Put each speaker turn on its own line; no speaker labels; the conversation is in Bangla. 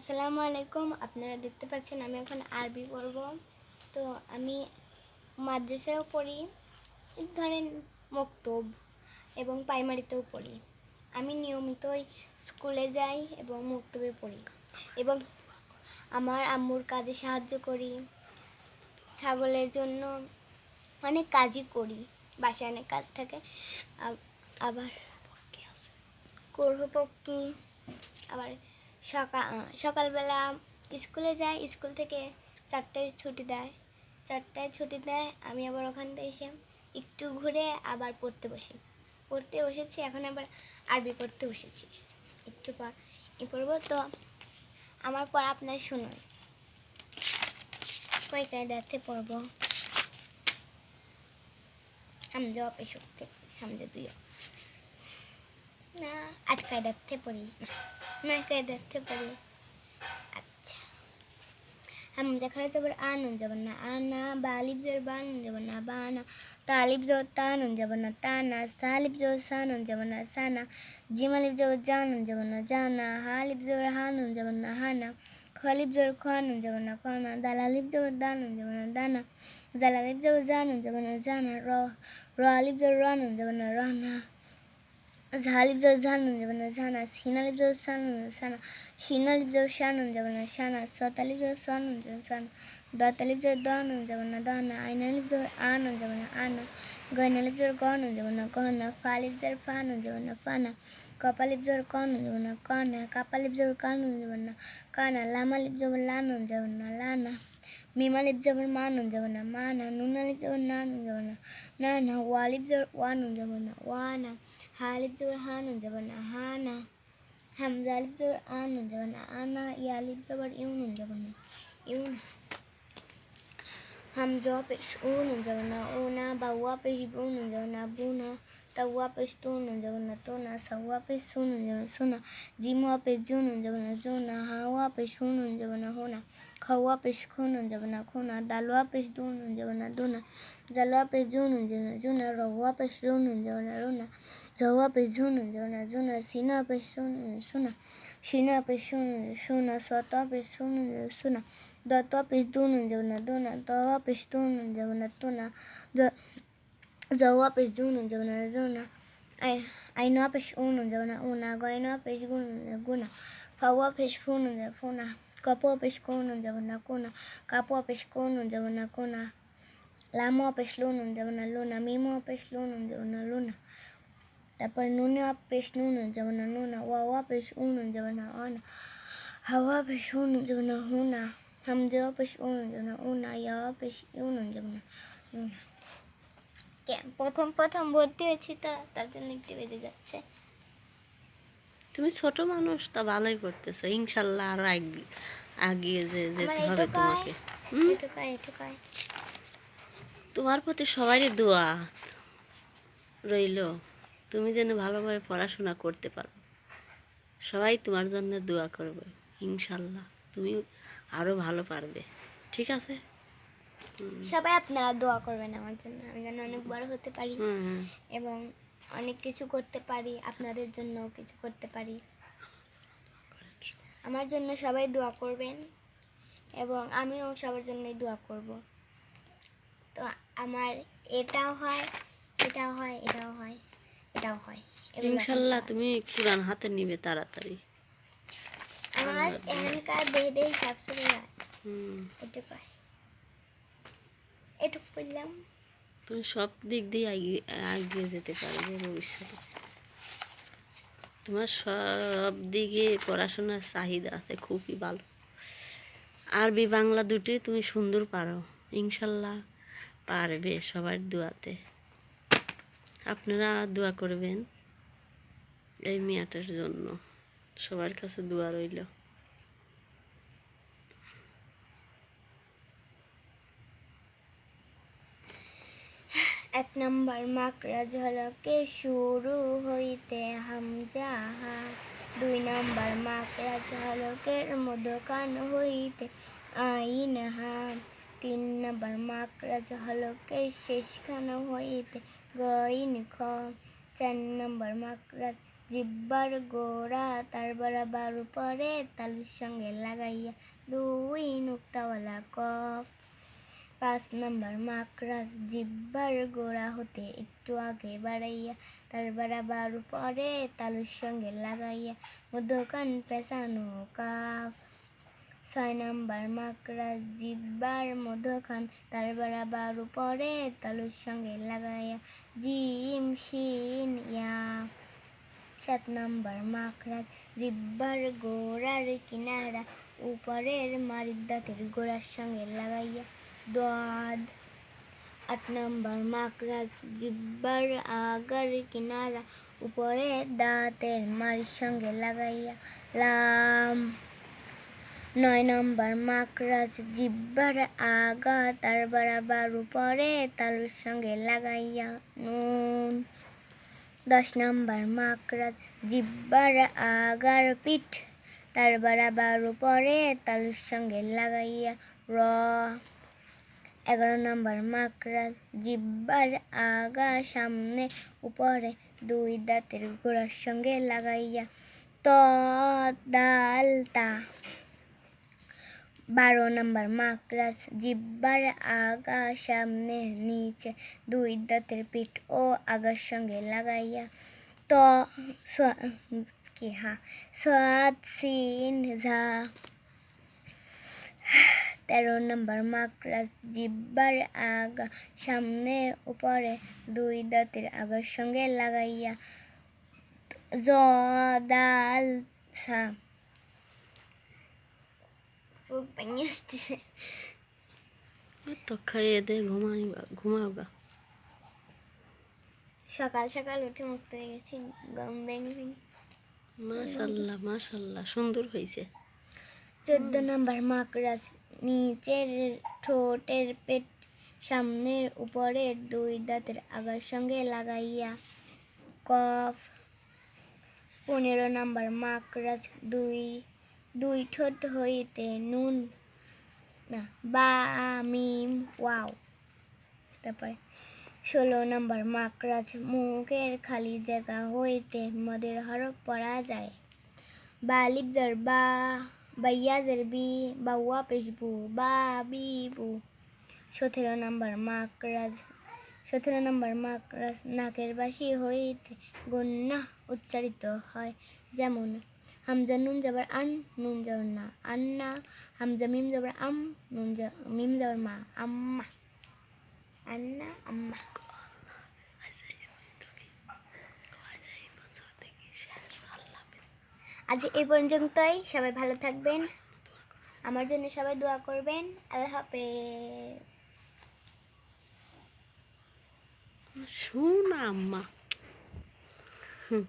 আসসালামু আলাইকুম, আপনারা দেখতে পাচ্ছেন আমি এখন আরবি পড়ব। তো আমি মাদ্রাসায়ও পড়ি ধরেন মক্তব এবং প্রাইমারিতেও পড়ি। আমি নিয়মিতই স্কুলে যাই এবং মক্তবে পড়ি এবং আমার আম্মুর কাজে সাহায্য করি, ছাগলের জন্য অনেক কাজই করি, বাসায় অনেক কাজ থাকে, আব- আবার গর্ভপক্ষী আবার সকাল সকালবেলা স্কুলে যাই স্কুল থেকে চারটায় ছুটি দেয়। চারটায় ছুটি দেয়, আমি আবার ওখান থেকে এসে একটু ঘুরে আবার পড়তে বসি। পড়তে বসেছি, এখন আবার আরবি পড়তে বসেছি। একটু পর ই পড়ব। তো আমার পড়া আপনার শুনুন। কয় কায়দাতে পড়ব? হামজা অপেশ হামজা দুইও। না আট কায়দাতে পড়ি নয় কায়দাতে পড়ি আচ্ছা হামজা খারা যাবার আনন যাবার না আনা বালিব জোর বানন যাবার না বানা তালিব জোর তানন যাবার না তানা সালিব জোর সানন যাবার না সানা জিমালিব জোর জানন যাবার না জানা হালিব জোর হানন যাবার না হানা খলিব জোর খানন যাবার না খানা দালালিব জোর দানন যাবার না দানা জালালিব জোর জানন যাবার না জানা র র জোর না রানা যাবে না ঝানা জোর সানুন সানা সিনালিব জোর শানুন যাবে না শানা সতালিব জোর সানুন যাবে সানা দতালিব জোর দানুন যাবে না দানা আইনালিব জোর আনুন যাবে না আনা গয়নালিব জোর গনুন যাবে না গহনা ফালিব জোর ফানুন যাবে না ফানা কপালিব জোর কানুন যাবে না কানা কাপালিব জোর কানুন যাবে না কানা লামালিব জোর লানুন যাবে না লানা মিমালিব যাবে মানুন যাবে না মানা নুনালিব যাবে নানুন যাবে না না না ওয়ালিব জোর ওয়ানুন যাবে না ওয়ানা হালিব জোর হানুন যাবে না হানা হামজালিব জোর আনুন যাবে না আনা ইয়ালিব জবর ইউনুন যাবে না ইউন হামজা পেশ উনুন যাবে না ওনা বাউয়া পেশ বুনুন যাবে না বুনা তাওয়া পেশ তুনুন যাবে না তোনা সাওয়া পেশ সুনুন যাবে না সোনা জিমুয়া পেশ জুনুন যাবে না জোনা হাওয়া পেশ হুনুন যাবে না হোনা খাওয়া পেশ খুনুন যাবে না খোনা দালুয়া পেশ দুনুন যাবে না দোনা জালুয়া পেশ জুনুন যাবে না জুনা রহুয়া পেশ রুনুন যাবে না রুনা ঝহুয়া পেশ ঝুনুন যাবে না জুনা সিনা পেশ সুনুন সোনা সিনা পেশ সুনুন সোনা সতা পেশ সুনুন যাবে সোনা দত পেশ দুনুন যাবে না দোনা দহা পেশ তুনুন যাবে না তোনা জহুয়া পেশ জুনুন যাবে না জোনা আই আইনোয়া পেশ উনুন যাবে না উনা গয়নোয়া পেশ গুনুন গুনা ফাওয়া পেশ ফুনুন যাবে ফোনা কাপোয়া পেশ কোনুন যাবে না কোনা কাপোয়া পেশ কোনুন যাবে না কোনা লামোয়া পেশ লুনুন যাবে না লুনা মিমোয়া পেশ লুনুন যাবে না লুনা তারপর নুনেওয়া পেশ নুনুন যাবে না নুনা ওয়াওয়া পেশ উনুন যাবে না অনা হাওয়া পেশ হুনুন যাবে না হুনা হামজাওয়া পেশ উনুন যাবে না উনা ইয়াওয়া পেশ ইউনুন যাবে না ইউনা কে- প্রথম প্রথম ভর্তি হয়েছি তো তার জন্য একটু বেড়ে যাচ্ছে
তুমি ছোট মানুষ তা ভালোই করতেছো ইনশাল্লাহ আরও আগিয়ে যে যেতে হবে তোমাকে। তোমার প্রতি সবারই দোয়া রইল তুমি যেন ভালোভাবে পড়াশোনা করতে পারো। সবাই তোমার জন্য দোয়া করবে ইনশাল্লাহ। তুমি আরও ভালো পারবে ঠিক আছে?
সবাই আপনারা দোয়া করবেন আমার জন্য আমি যেন অনেক বড় হতে পারি। এবং অনেক কিছু করতে পারি আপনাদের জন্য কিছু করতে পারি। আমার জন্য সবাই দোয়া করবেন এবং আমিও সবার জন্যই দোয়া করব। তো আমার এটাও হয় এটাও হয় এটাও হয় এটাও হয়।
ইনশাল্লাহ তুমি কোরআন হাতে নিবে তাড়াতাড়ি।
আমার এখানকার বেদে সবসময় হয়।
হুম।
এটুকু এটুকু বললাম।
তুমি সব দিক দিয়ে এগিয়ে এগিয়ে যেতে পারবে ভবিষ্যতে। তোমার সব দিকে পড়াশোনার চাহিদা আছে, খুবই ভালো। আরবি, বাংলা দুটি তুমি সুন্দর পারো, ইনশাল্লাহ পারবে সবার দোয়াতে। আপনারা দোয়া করবেন এই মেয়েটার জন্য, সবার কাছে দোয়া রইল।
এক নম্বর মাকড়া ঝলকে শুরু হইতে হামজাহা দুই নম্বর মাকড়া ঝলকের মধ্যখান হইতে আইন হা। তিন নম্বর মাকড়া ঝলকের শেষখান হইতে গইন খ। চার নম্বর মাকড়া জিব্বার গোড়া তার বরাবর উপরে তালুর সঙ্গে লাগাইয়া দুই নুক্তাওয়ালা কফ পাঁচ নম্বর, মাকড়াস জিব্বার গোড়া হতে একটু আগে বাড়াইয়া তার বরাবর পরে তালুর সঙ্গে লাগাইয়া মধ্যখান পেঁচানো কাফ। ছয় নম্বর মাকড়া জিব্বার মধ্যখান তার বরাবর উপরে তালুর সঙ্গে লাগাইয়া জিম, শিন, ইয়া। সাত নম্বর মাকড়া জিব্বার গোড়ার কিনারা উপরের মারিদাতের গোড়ার সঙ্গে লাগাইয়া দাঁত আট নম্বর মাকড়াজ জিব্বার আগার কিনারা, উপরে দাঁতের মারির সঙ্গে লাগাইয়া লাম নয় নম্বর মাকড়াজ জিব্বার আগা, তার বরাবর উপরে তালুর সঙ্গে লাগাইয়া নুন। দশ নম্বর মাকড়াজ জিব্বার আগার পিঠ, তার বরাবর উপরে তালুর সঙ্গে লাগাইয়া র। এগারো নম্বর মাকড়াজ জিব্বার আগা সামনে উপরে দুই দাঁতের গোড়ার সঙ্গে লাগাইয়া ত দাল তা বারো নম্বর মাকড়াস জিব্বার আগা সামনে নিচে দুই দাঁতের পিঠ ও আগার সঙ্গে লাগাইয়া ত কি হা? সিন ঝা তেরো নম্বর মাকড়াস জিব্বার আগা সামনে উপরে দুই দাঁতের আগার সঙ্গে লাগাইয়া জ দাল সা চোখ পানি আসতেছে।
তো খাইয়ে দে ঘুমাই ঘুমাও
সকাল সকাল উঠে মুখ পেয়ে গেছি গম ভেঙে
মাশাল্লাহ মাশাল্লাহ সুন্দর হয়েছে
চোদ্দ নম্বর মাকড়াস, নিচের ঠোঁটের পেট, সামনের উপরের দুই দাঁতের আগার সঙ্গে লাগাইয়া, কফ। পনেরো নম্বর মাকড়াস, দুই দুই ঠোঁট হইতে নুন, না, বা, মিম, ওয়াও। তারপরে ষোলো নম্বর মাকড়াস, মুখের খালি জায়গা হইতে মদের হরফ পড়া যায়। বালিব জর বা বাইয়া জর বি বাউয়া পেশবু বা বিবু সতেরো নম্বর মাকড়াজ সতেরো নম্বর মাকড়াজ নাকের বাসি হইতে গন্যা উচ্চারিত হয় যেমন হামজা নুন যাবার আন নুন যাবার না আন্না হামজা মিম যাবার আম নুন যা মিম যাবার মা আম্মা আন্না আম্মা আজ এই পর্যন্তই। সবাই ভালো থাকবেন। আমার জন্য সবাই দোয়া করবেন। আল্লাহ হাফেজ।
শুন আম্মা। হুম।